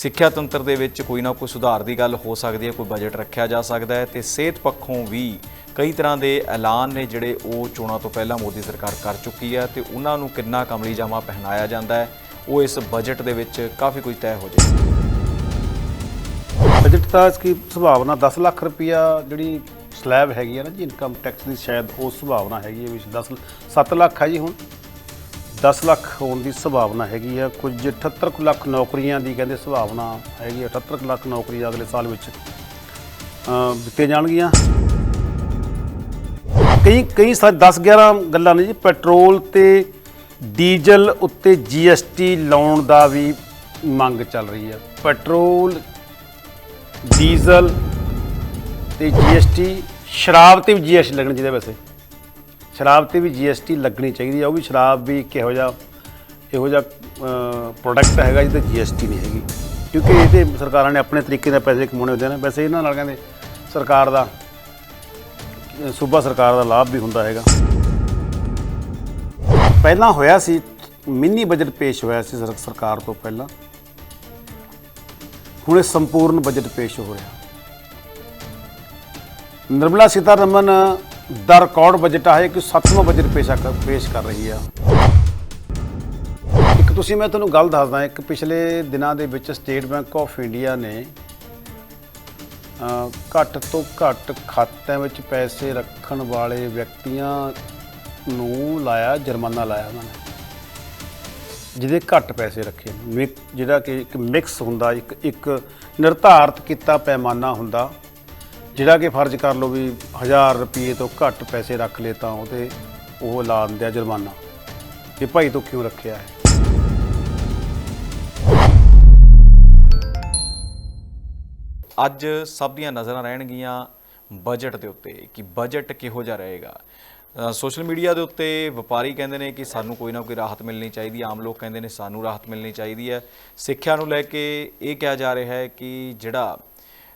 ਸਿੱਖਿਆ ਤੰਤਰ ਦੇ ਵਿੱਚ ਕੋਈ ਨਾ ਕੋਈ ਸੁਧਾਰ ਦੀ ਗੱਲ ਹੋ ਸਕਦੀ ਹੈ, ਕੋਈ ਬਜਟ ਰੱਖਿਆ ਜਾ ਸਕਦਾ ਹੈ ਤੇ ਸਿਹਤ ਪੱਖੋਂ ਵੀ ਕਈ ਤਰ੍ਹਾਂ ਦੇ ਐਲਾਨ ਨੇ ਜਿਹੜੇ ਉਹ ਚੋਣਾਂ ਤੋਂ ਪਹਿਲਾਂ ਮੋਦੀ ਸਰਕਾਰ ਕਰ ਚੁੱਕੀ ਹੈ ਤੇ ਉਹਨਾਂ ਨੂੰ ਕਿੰਨਾ ਕਮਲੀ ਜਾਮਾ ਪਹਿਨਾਇਆ ਜਾਂਦਾ ਹੈ, ਉਹ ਇਸ ਬਜਟ ਦੇ ਵਿੱਚ ਕਾਫੀ ਕੁਝ ਤੈਅ ਹੋ ਜਾਏਗਾ। ਬਜਟ ਤਾਂ ਇਸ ਦੀ ਸੰਭਾਵਨਾ 10 ਲੱਖ ਰੁਪਇਆ ਜਿਹੜੀ ਸਲੈਬ ਹੈਗੀ ਹੈ ਨਾ ਜੀ ਇਨਕਮ ਟੈਕਸ ਦੀ ਸ਼ਾਇਦ ਉਹ ਸੰਭਾਵਨਾ ਹੈਗੀ ਹੈ ਵੀ 10 7 ਲੱਖ ਹੈ ਜੀ ਹੁਣ। 10 ਲੱਖ ਹੋਣ ਦੀ ਸੰਭਾਵਨਾ ਹੈਗੀ ਆ। ਕੁਝ 78 ਕੁ ਲੱਖ ਨੌਕਰੀਆਂ ਦੀ ਕਹਿੰਦੇ ਸੰਭਾਵਨਾ ਹੈਗੀ ਆ 78 ਕੁ ਲੱਖ ਨੌਕਰੀਆਂ ਅਗਲੇ ਸਾਲ ਵਿੱਚ ਦਿੱਤੀਆਂ ਜਾਣਗੀਆਂ। ਕਈ ਕਈ ਸਾ 10 11 ਗੱਲਾਂ ਨੇ ਜੀ। ਪੈਟਰੋਲ ਤੇ ਡੀਜ਼ਲ ਉੱਤੇ ਜੀਐਸਟੀ ਲਾਉਣ ਦਾ ਵੀ ਮੰਗ ਚੱਲ ਰਹੀ ਹੈ ਪੈਟਰੋਲ, ਡੀਜ਼ਲ ਤੇ ਜੀਐਸਟੀ ਸ਼ਰਾਬ ਤੇ ਵੀ ਜੀਐਸਟੀ ਲੱਗਣੀ ਚਾਹੀਦਾ ਵੈਸੇ। ਸ਼ਰਾਬ ਤੇ ਵੀ ਜੀਐਸਟੀ ਲੱਗਣੀ ਚਾਹੀਦੀ ਹੈ ਉਹ ਵੀ ਸ਼ਰਾਬ ਵੀ ਕਿਹੋ ਜਿਹਾ, ਇਹੋ ਜਿਹਾ ਪ੍ਰੋਡਕਟ ਹੈਗਾ ਜਿਹਦੇ ਜੀਐਸਟੀ ਨਹੀਂ ਹੈਗੀ। ਕਿਉਂਕਿ ਇਹਦੇ ਸਰਕਾਰਾਂ ਨੇ ਆਪਣੇ ਤਰੀਕੇ ਨਾਲ ਪੈਸੇ ਕਮਾਉਣੇ ਹੁੰਦੇ ਨੇ, ਵੈਸੇ ਇਹਨਾਂ ਨਾਲ ਕਹਿੰਦੇ ਸਰਕਾਰ ਦਾ, ਸੂਬਾ ਸਰਕਾਰ ਦਾ ਲਾਭ ਵੀ ਹੁੰਦਾ ਹੈਗਾ। ਪਹਿਲਾਂ ਹੋਇਆ ਸੀ, ਮਿੰਨੀ ਬਜਟ ਪੇਸ਼ ਹੋਇਆ ਸੀ ਸਰਕਾਰ ਤੋਂ ਪਹਿਲਾਂ। ਹੁਣ ਇਹ ਸੰਪੂਰਨ ਬਜਟ ਪੇਸ਼ ਹੋ ਰਿਹਾ। ਨਿਰਮਲਾ ਸੀਤਾਰਮਨ ਦਾ ਰਿਕਾਰਡ ਬਜਟ ਹੈ ਕਿ ਸੱਤਵਾਂ ਬਜਟ ਪੇਸ਼ ਕਰ ਪੇਸ਼ ਕਰ ਰਹੀ ਆ। ਇੱਕ ਤੁਸੀਂ ਮੈਂ ਤੁਹਾਨੂੰ ਗੱਲ ਦੱਸਦਾ, ਇੱਕ ਪਿਛਲੇ ਦਿਨਾਂ ਦੇ ਵਿੱਚ ਸਟੇਟ ਬੈਂਕ ਆਫ ਇੰਡੀਆ ਨੇ ਘੱਟ ਤੋਂ ਘੱਟ ਖਾਤਿਆਂ ਵਿੱਚ ਪੈਸੇ ਰੱਖਣ ਵਾਲੇ ਵਿਅਕਤੀਆਂ ਨੂੰ ਲਾਇਆ, ਜੁਰਮਾਨਾ ਲਾਇਆ ਉਹਨਾਂ ਨੇ। ਜਿਹਦੇ ਘੱਟ ਪੈਸੇ ਰੱਖੇ ਮਿਕ- ਜਿਹੜਾ ਕਿ ਇੱਕ ਮਿਕਸ ਹੁੰਦਾ, ਇੱਕ ਇੱਕ ਨਿਰਧਾਰਤ ਕੀਤਾ ਪੈਮਾਨਾ ਹੁੰਦਾ ਜਿਹੜਾ ਕਿ ਫਰਜ਼ ਕਰ ਲਓ ਵੀ 1000 ਰੁਪਏ ਤੋਂ ਘੱਟ ਪੈਸੇ ਰੱਖ ਲਏ ਤਾਂ ਉਹਤੇ ਉਹ ਲਾ ਦਿੰਦੇ ਆ ਜੁਰਮਾਨਾ ਕਿ ਭਾਈ ਤੋਂ ਕਿਉਂ ਰੱਖਿਆ ਹੈ? ਅੱਜ ਸਭ ਦੀਆਂ ਨਜ਼ਰਾਂ ਰਹਿਣਗੀਆਂ ਬਜਟ ਦੇ ਉੱਤੇ ਕਿ ਬਜਟ ਕਿਹੋ ਜਿਹਾ ਰਹੇਗਾ। ਸੋਸ਼ਲ ਮੀਡੀਆ ਦੇ ਉੱਤੇ ਵਪਾਰੀ ਕਹਿੰਦੇ ਨੇ ਕਿ ਸਾਨੂੰ ਕੋਈ ਨਾ ਕੋਈ ਰਾਹਤ ਮਿਲਣੀ ਚਾਹੀਦੀ ਹੈ ਆਮ ਲੋਕ ਕਹਿੰਦੇ ਨੇ ਸਾਨੂੰ ਰਾਹਤ ਮਿਲਣੀ ਚਾਹੀਦੀ ਹੈ। ਸਿੱਖਿਆ ਨੂੰ ਲੈ ਕੇ ਇਹ ਕਿਹਾ ਜਾ ਰਿਹਾ ਹੈ ਕਿ ਜਿਹੜਾ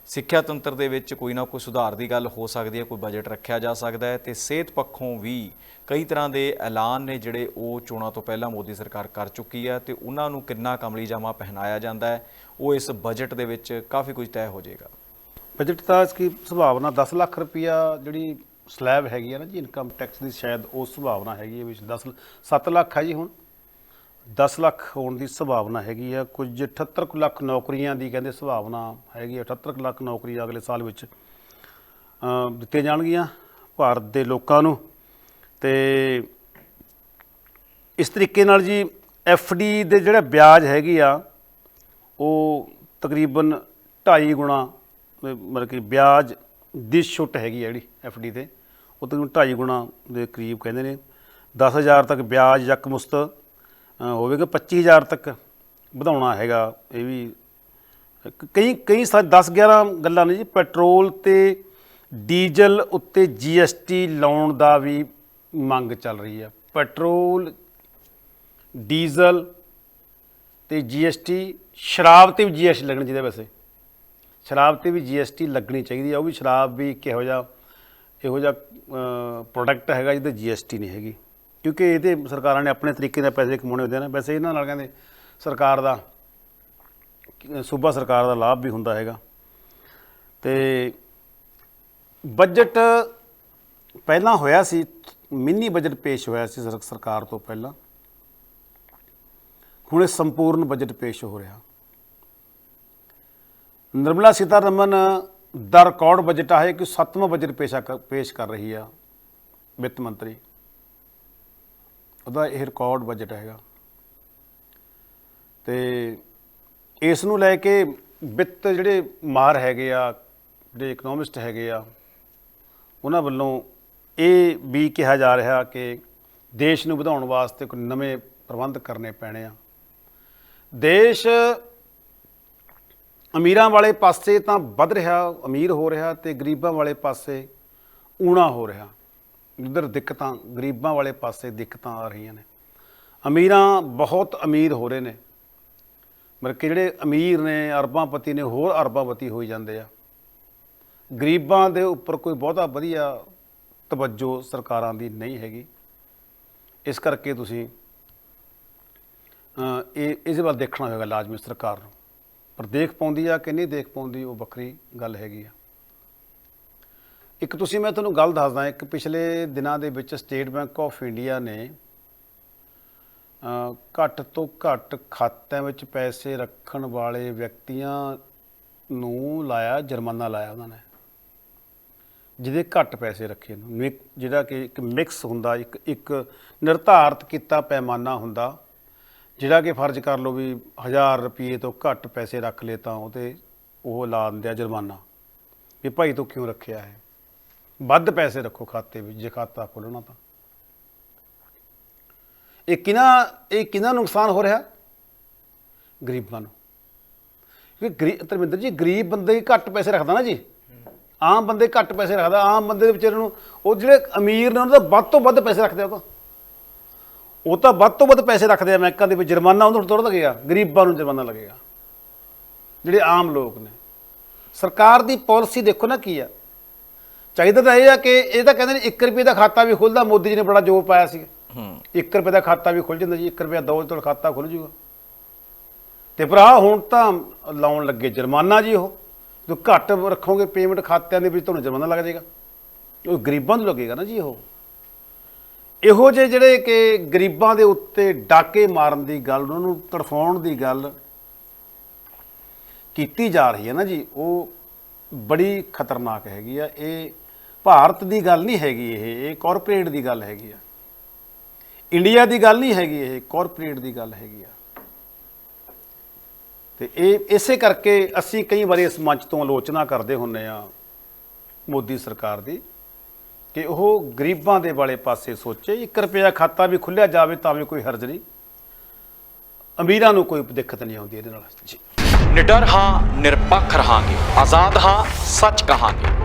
ਸਿੱਖਿਆ ਤੰਤਰ ਦੇ ਵਿੱਚ ਕੋਈ ਨਾ ਕੋਈ ਸੁਧਾਰ ਦੀ ਗੱਲ ਹੋ ਸਕਦੀ ਹੈ, ਕੋਈ ਬਜਟ ਰੱਖਿਆ ਜਾ ਸਕਦਾ ਹੈ ਤੇ ਸਿਹਤ ਪੱਖੋਂ ਵੀ ਕਈ ਤਰ੍ਹਾਂ ਦੇ ਐਲਾਨ ਨੇ ਜਿਹੜੇ ਉਹ ਚੋਣਾਂ ਤੋਂ ਪਹਿਲਾਂ ਮੋਦੀ ਸਰਕਾਰ ਕਰ ਚੁੱਕੀ ਹੈ ਤੇ ਉਹਨਾਂ ਨੂੰ ਕਿੰਨਾ ਕਮਲੀ ਜਾਮਾ ਪਹਿਨਾਇਆ ਜਾਂਦਾ ਹੈ, ਉਹ ਇਸ ਬਜਟ ਦੇ ਵਿੱਚ ਕਾਫੀ ਕੁਝ ਤੈਅ ਹੋ ਜਾਏਗਾ। ਬਜਟ ਤਾਂ ਇਸ ਦੀ ਸੰਭਾਵਨਾ 10 ਲੱਖ ਰੁਪਇਆ ਜਿਹੜੀ ਸਲੈਬ ਹੈਗੀ ਆ ਨਾ ਜੀ ਇਨਕਮ ਟੈਕਸ ਦੀ ਸ਼ਾਇਦ ਉਹ ਸੰਭਾਵਨਾ ਹੈਗੀ ਹੈ ਵਿੱਚ 10 7 ਲੱਖ ਹੈ ਜੀ ਹੁਣ। 10 ਲੱਖ ਹੋਣ ਦੀ ਸੰਭਾਵਨਾ ਹੈਗੀ ਆ। ਕੁਝ 78 ਕੁ ਲੱਖ ਨੌਕਰੀਆਂ ਦੀ ਕਹਿੰਦੇ ਸੰਭਾਵਨਾ ਹੈਗੀ ਆ। 78 ਕੁ ਲੱਖ ਨੌਕਰੀਆਂ ਅਗਲੇ ਸਾਲ ਵਿੱਚ ਦਿੱਤੀਆਂ ਜਾਣਗੀਆਂ ਭਾਰਤ ਦੇ ਲੋਕਾਂ ਨੂੰ। ਤੇ ਇਸ ਤਰੀਕੇ ਨਾਲ ਜੀ ਡੀ ਦੇ ਜਿਹੜਾ ਵਿਆਜ ਹੈਗੀ ਆ, ਉਹ ਤਕਰੀਬਨ 2.5 ਗੁਣਾ ਮਤਲਬ ਕਿ ਵਿਆਜ ਦੀ ਛੁੱਟ ਹੈਗੀ ਆ ਜਿਹੜੀ ਡੀ ਤੇ। ਉਹ ਤਕਰੀਬਨ 2.5 ਗੁਣਾ ਦੇ ਕਰੀਬ ਕਹਿੰਦੇ ਨੇ। 10000 ਤੱਕ ਵਿਆਜ ਯਕ ਮੁਸਤ ਹੋਵੇਗਾ 25000 ਤੱਕ ਵਧਾਉਣਾ ਹੈਗਾ, ਇਹ ਵੀ। ਕ- ਕਈ ਕਈ 10 11 ਗੱਲਾਂ ਨੇ ਜੀ, ਪੈਟਰੋਲ ਤੇ ਡੀਜ਼ਲ ਉੱਤੇ ਜੀਐਸਟੀ ਲਾਉਣ ਦਾ ਵੀ ਮੰਗ ਚੱਲ ਰਹੀ ਆ ਪੈਟਰੋਲ, ਡੀਜ਼ਲ ਤੇ ਜੀਐਸਟੀ ਸ਼ਰਾਬ ਤੇ ਵੀ ਜੀਐਸਟੀ ਲੱਗਣੀ ਚਾਹੀਦਾ ਵੈਸੇ। ਸ਼ਰਾਬ ਤੇ ਵੀ ਜੀਐਸਟੀ ਲੱਗਣੀ ਚਾਹੀਦੀ ਆ ਉਹ ਵੀ ਸ਼ਰਾਬ ਵੀ ਕਿਹੋ ਜਿਹਾ, ਇਹੋ ਜਿਹਾ ਪ੍ਰੋਡਕਟ ਹੈਗਾ ਜਿਹਦੇ ਜੀਐਸਟੀ ਨਹੀਂ ਹੈਗੀ। ਕਿਉਂਕਿ ਇਹਦੇ ਸਰਕਾਰਾਂ ਨੇ ਆਪਣੇ ਤਰੀਕੇ ਨਾਲ ਪੈਸੇ ਕਮਾਉਣੇ ਹੁੰਦੇ ਨੇ। ਵੈਸੇ ਇਹਨਾਂ ਨਾਲ ਕਹਿੰਦੇ ਸਰਕਾਰ ਦਾ, ਸੂਬਾ ਸਰਕਾਰ ਦਾ ਲਾਭ ਵੀ ਹੁੰਦਾ ਹੈਗਾ। ਤੇ ਬਜਟ ਪਹਿਲਾਂ ਹੋਇਆ ਸੀ, ਮਿੰਨੀ ਬਜਟ ਪੇਸ਼ ਹੋਇਆ ਸੀ ਸਰਕਾਰ ਤੋਂ ਪਹਿਲਾਂ। ਹੁਣ ਇਹ ਸੰਪੂਰਨ ਬਜਟ ਪੇਸ਼ ਹੋ ਰਿਹਾ। ਨਿਰਮਲਾ ਸੀਤਾਰਮਨ ਦਾ ਰਿਕਾਰਡ ਬਜਟ ਹੈ ਕਿ ਸੱਤਵਾਂ ਬਜਟ ਪੇਸ਼ਾ ਕਰ- ਪੇਸ਼ ਕਰ ਰਹੀ ਆ ਵਿੱਤ ਮੰਤਰੀ। ਉਹਦਾ ਇਹ ਰਿਕਾਰਡ ਬਜਟ ਹੈਗਾ। ਤੇ ਇਸ ਨੂੰ ਲੈ ਕੇ ਵਿੱਤ ਜਿਹੜੇ ਮਾਰ ਹੈਗੇ ਆ, ਜਿਹੜੇ ਇਕਨੋਮਿਸਟ ਹੈਗੇ ਆ, ਉਹਨਾਂ ਵੱਲੋਂ ਇਹ ਵੀ ਕਿਹਾ ਜਾ ਰਿਹਾ ਕਿ ਦੇਸ਼ ਨੂੰ ਵਧਾਉਣ ਵਾਸਤੇ ਕੋਈ ਨਵੇਂ ਪ੍ਰਬੰਧ ਕਰਨੇ ਪੈਣੇ ਆ। ਦੇਸ਼ ਅਮੀਰਾਂ ਵਾਲੇ ਪਾਸੇ ਤਾਂ ਵੱਧ ਰਿਹਾ, ਅਮੀਰ ਹੋ ਰਿਹਾ ਤੇ ਗਰੀਬਾਂ ਵਾਲੇ ਪਾਸੇ ਊਣਾ ਹੋ ਰਿਹਾ। ਜਿੱਧਰ ਦਿੱਕਤਾਂ, ਗਰੀਬਾਂ ਵਾਲੇ ਪਾਸੇ ਦਿੱਕਤਾਂ ਆ ਰਹੀਆਂ ਨੇ। ਅਮੀਰਾਂ ਬਹੁਤ ਅਮੀਰ ਹੋ ਰਹੇ ਨੇ। ਬਲਕਿ ਜਿਹੜੇ ਅਮੀਰ ਨੇ, ਅਰਬਾਂਪਤੀ ਨੇ, ਹੋਰ ਅਰਬਾਂਪਤੀ ਹੋਈ ਜਾਂਦੇ ਆ। ਗਰੀਬਾਂ ਦੇ ਉੱਪਰ ਕੋਈ ਬਹੁਤਾ ਵਧੀਆ ਤਵੱਜੋ ਸਰਕਾਰਾਂ ਦੀ ਨਹੀਂ ਹੈਗੀ। ਇਸ ਕਰਕੇ ਤੁਸੀਂ ਇਹ, ਇਸ ਵੱਲ ਦੇਖਣਾ ਹੋਵੇਗਾ ਲਾਜ਼ਮੀ ਸਰਕਾਰ ਨੂੰ। ਪਰ ਦੇਖ ਪਾਉਂਦੀ ਆ ਕਿ ਨਹੀਂ ਦੇਖ ਪਾਉਂਦੀ, ਉਹ ਵੱਖਰੀ ਗੱਲ ਹੈਗੀ ਆ। ਇੱਕ ਤੁਸੀਂ ਮੈਂ ਤੁਹਾਨੂੰ ਗੱਲ ਦੱਸਦਾ, ਇੱਕ ਪਿਛਲੇ ਦਿਨਾਂ ਦੇ ਵਿੱਚ ਸਟੇਟ ਬੈਂਕ ਆਫ ਇੰਡੀਆ ਨੇ ਘੱਟ ਤੋਂ ਘੱਟ ਖਾਤਿਆਂ ਵਿੱਚ ਪੈਸੇ ਰੱਖਣ ਵਾਲੇ ਵਿਅਕਤੀਆਂ ਨੂੰ ਲਾਇਆ, ਜੁਰਮਾਨਾ ਲਾਇਆ ਉਹਨਾਂ ਨੇ। ਜਿਹਦੇ ਘੱਟ ਪੈਸੇ ਰੱਖੇ ਨੂੰ। ਮਿਕ- ਜਿਹੜਾ ਕਿ ਇੱਕ ਮਿਕਸ ਹੁੰਦਾ, ਇੱਕ ਇੱਕ ਨਿਰਧਾਰਤ ਕੀਤਾ ਪੈਮਾਨਾ ਹੁੰਦਾ, ਜਿਹੜਾ ਕਿ ਫਰਜ਼ ਕਰ ਲਓ ਵੀ 1000 ਰੁਪਏ ਤੋਂ ਘੱਟ ਪੈਸੇ ਰੱਖ ਲਏ ਤਾਂ ਉਹ ਉਹ ਲਾ ਦਿੰਦੇ ਆ ਜੁਰਮਾਨਾ। ਵੀ ਭਾਈ ਤੂੰ ਕਿਉਂ ਰੱਖਿਆ ਹੈ ਵੱਧ ਪੈਸੇ ਰੱਖੋ ਖਾਤੇ ਵਿੱਚ, ਜੇ ਖਾਤਾ ਖੋਲਣਾ ਤਾਂ। ਇਹ ਕਿਨਾ ਇਹ ਕਿਨਾ ਨੁਕਸਾਨ ਹੋ ਰਿਹਾ ਗਰੀਬਾਂ ਨੂੰ? ਕਿ ਗਰੀਬ ਧਰਮਿੰਦਰ ਜੀ, ਗਰੀਬ ਬੰਦੇ ਹੀ ਘੱਟ ਪੈਸੇ ਰੱਖਦਾ ਨਾ ਜੀ। ਆਮ ਬੰਦੇ ਘੱਟ ਪੈਸੇ ਰੱਖਦਾ, ਆਮ ਬੰਦੇ ਦੇ ਵਿਚਾਰੇ ਨੂੰ, ਉਹ ਜਿਹੜੇ ਅਮੀਰ ਨੇ, ਉਹਨਾਂ ਦਾ ਵੱਧ ਤੋਂ ਵੱਧ ਪੈਸੇ ਰੱਖਦੇ ਆ ਉਹ। ਤਾਂ ਉਹ ਤਾਂ ਵੱਧ ਤੋਂ ਵੱਧ ਪੈਸੇ ਰੱਖਦੇ ਆ ਬੈਂਕਾਂ ਦੇ ਵਿੱਚ, ਜੁਰਮਾਨਾ ਉਹਨਾਂ ਨੂੰ ਥੋੜਾ ਲੱਗੇਗਾ, ਗਰੀਬਾਂ ਨੂੰ ਜੁਰਮਾਨਾ ਲੱਗੇਗਾ। ਜਿਹੜੇ ਆਮ ਲੋਕ ਨੇ। ਸਰਕਾਰ ਦੀ ਪਾਲਿਸੀ ਦੇਖੋ ਨਾ ਕੀ ਆ। ਚਾਹੀਦਾ ਤਾਂ ਇਹ ਆ ਕਿ ਇਹ ਤਾਂ ਕਹਿੰਦੇ ਨੇ 1 ਰੁਪਏ ਦਾ ਖਾਤਾ ਵੀ ਖੁੱਲਦਾ ਮੋਦੀ ਜੀ ਨੇ ਬੜਾ ਜ਼ੋਰ ਪਾਇਆ ਸੀ। ਹੂੰ। 1 ਰੁਪਏ ਦਾ ਖਾਤਾ ਵੀ ਖੁੱਲ ਜਾਂਦਾ ਜੀ 1 ਰੁਪਏ ਦੋ ਤੁਹਾਡਾ ਖਾਤਾ ਖੁੱਲ ਜੂਗਾ। ਤੇ ਭਰਾ ਹੁਣ ਤਾਂ ਲਾਉਣ ਲੱਗੇ ਜੁਰਮਾਨਾ ਜੀ ਉਹ। ਜੋ ਘੱਟ ਰੱਖੋਗੇ ਪੇਮੈਂਟ ਖਾਤਿਆਂ ਦੇ ਵਿੱਚ ਤੁਹਾਨੂੰ ਜੁਰਮਾਨਾ ਲੱਗ ਜਾਏਗਾ। ਉਹ ਗਰੀਬਾਂ ਨੂੰ ਲੱਗੇਗਾ ਨਾ ਜੀ ਉਹ। ਇਹੋ ਜਿਹੇ ਜਿਹੜੇ ਕਿ ਗਰੀਬਾਂ ਦੇ ਉੱਤੇ ਡਾਕੇ ਮਾਰਨ ਦੀ ਗੱਲ ਉਹਨਾਂ ਨੂੰ ਤੜਫਾਉਣ ਦੀ ਗੱਲ ਕੀਤੀ ਜਾ ਰਹੀ ਹੈ ਨਾ ਜੀ ਉਹ ਬੜੀ ਖਤਰਨਾਕ ਹੈਗੀ ਆ। ਇਹ ਭਾਰਤ ਦੀ ਗੱਲ ਨਹੀਂ ਹੈਗੀ ਇਹ ਇਹ ਕਾਰਪੋਰੇਟ ਦੀ ਗੱਲ ਹੈਗੀ ਆ। ਇੰਡੀਆ ਦੀ ਗੱਲ ਨਹੀਂ ਹੈਗੀ ਇਹ ਕਾਰਪੋਰੇਟ ਦੀ ਗੱਲ ਹੈਗੀ ਆ। ਤੇ ਇਹ, ਇਸੇ ਕਰਕੇ ਅਸੀਂ ਕਈ ਵਾਰੀ ਇਸ ਮੰਚ ਤੋਂ ਆਲੋਚਨਾ ਕਰਦੇ ਹੁੰਨੇ ਆ ਮੋਦੀ ਸਰਕਾਰ ਦੀ ਕਿ ਉਹ ਗਰੀਬਾਂ ਦੇ ਵਾਲੇ ਪਾਸੇ ਸੋਚੇ 1 ਰੁਪਿਆ ਖਾਤਾ ਵੀ ਖੁੱਲਿਆ ਜਾਵੇ ਤਾਂ ਵੀ ਕੋਈ ਹਰਜ ਨਹੀਂ। ਅਮੀਰਾਂ ਨੂੰ ਕੋਈ ਦਿੱਕਤ ਨਹੀਂ ਆਉਂਦੀ ਇਹਦੇ ਨਾਲ। ਜੀ। ਨਿਡਰ ਹਾਂ, ਨਿਰਪੱਖ ਰਹਾਂਗੇ, ਆਜ਼ਾਦ ਹਾਂ, ਸੱਚ ਕਹਾਂਗੇ।